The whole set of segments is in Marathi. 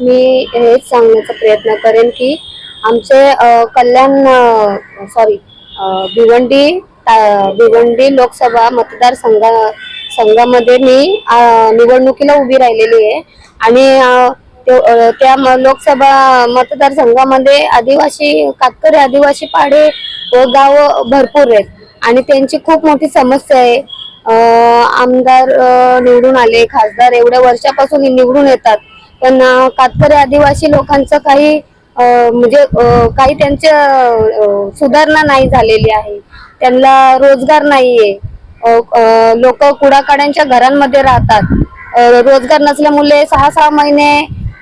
मी हेच सांगण्याचा प्रयत्न करेन की आमचे कल्याण सॉरी भिवंडी ता- भिवंडी लोकसभा मतदारसंघा संघामध्ये मी निवडणुकीला उभी राहिलेली आहे. आणि त्या म- लोकसभा मतदारसंघामध्ये आदिवासी कातकरी आदिवासी पाडे व गाव भरपूर आहेत. आणि त्यांची खूप मोठी समस्या आहे. आमदार निवडून आले खासदार एवढ्या वर्षापासून निवडून येतात. पण कातकरी आदिवासी लोकांचं काही म्हणजे काही त्यांच्या सुधारणा नाही झालेली आहे. त्यांना रोजगार नाहीये. लोक कुडाकाड्यांच्या घरांमध्ये राहतात. रोजगार नसल्यामुळे सहा सहा महिने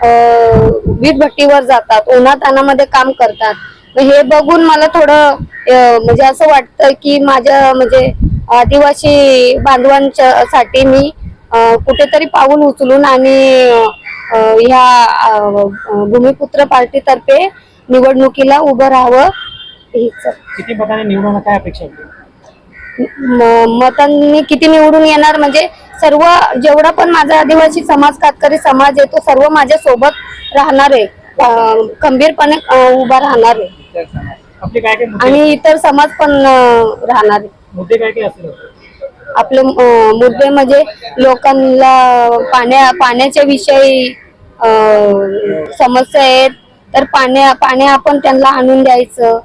वीट भट्टीवर जातात. उन्हातानामध्ये काम करतात. मग हे बघून मला थोडं म्हणजे असं वाटतं की माझ्या म्हणजे आदिवासी बांधवांच्या साठी मी कुठेतरी पाऊल उचलून आणि ह्या भूमिपुत्र पार्टीतर्फे निवडणुकीला उभं राहावं हीच. किती मताने निवडून काय अपेक्षा मतांनी किती निवडून येणार? म्हणजे सर्व जेवढा पण माझा आदिवासी समाज कातकरी समाज आहे तो सर्व माझ्या सोबत राहणार आहे. खंबीरपणे उभा राहणार आहे. आणि इतर समाज पण राहणार आहे. मुद्दे काय काय असतील? आपले मुद्दे म्हणजे लोकांना पाण्या पाण्याच्या विषयी समस्या आहेत तर पाण्या पाणी आपण त्यांना आणून द्यायचं.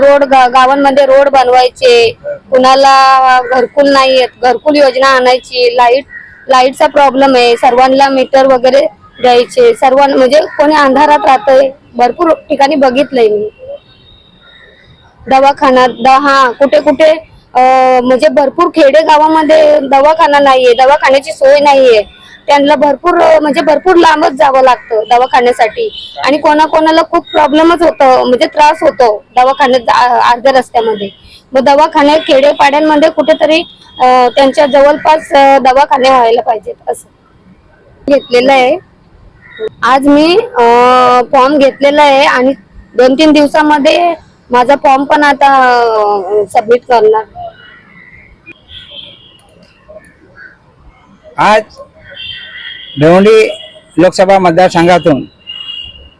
रोड गावांमध्ये रोड बनवायचे. कुणाला घरकुल नाही आहेत घरकुल योजना आणायची. लाइट लाईटचा प्रॉब्लेम आहे. सर्वांना मीटर वगैरे द्यायचे. सर्वांना म्हणजे कोणी अंधारात राहतंय. भरपूर ठिकाणी बघितलंय मी. दवाखाना दहा हा कुठे कुठे म्हणजे भरपूर खेडे गावामध्ये दवाखाना नाहीये दवाखान्याची सोय नाहीये. त्यांना भरपूर म्हणजे भरपूर लांबच जावं लागतं दवाखान्यासाठी. आणि कोणाकोणाला खूप प्रॉब्लेमच होतो म्हणजे त्रास होतो दवाखान्यात अर्ध्या रस्त्यामध्ये. मग दवाखाने खेडेपाड्यांमध्ये कुठेतरी त्यांच्या जवळपास दवाखाने व्हायला पाहिजेत असं. घेतलेलं आहे. आज मी फॉर्म घेतलेला आहे आणि दोन तीन दिवसामध्ये माझा फॉर्म पण आता सबमिट करणार. आज भिवंडी लोकसभा मतदारसंघातून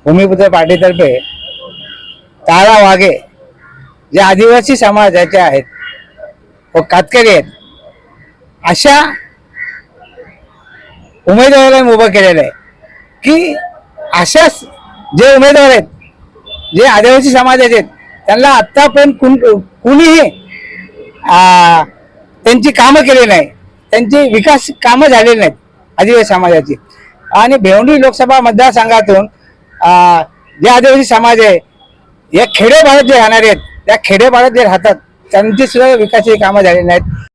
भूमिपुत्र पार्टीतर्फे तारा वाघे जे आदिवासी समाजाचे आहेत व कातकरी आहेत अशा उमेदवारांना उभं केलेलं आहे की अशाच जे उमेदवार आहेत जे आदिवासी समाजाचे आहेत त्यांना आत्ता पण कुण कुणीही त्यांची कामं केली नाही. त्यांची विकास कामं झालेली नाहीत आदिवासी समाजाची. आणि भेवंडी लोकसभा मतदारसंघातून जे आदिवासी समाज आहे या खेडेपाड्यात जे राहणारे आहेत त्या खेडेपाड्यात जे राहतात त्यांची सुद्धा विकासाची कामं झालेली नाहीत.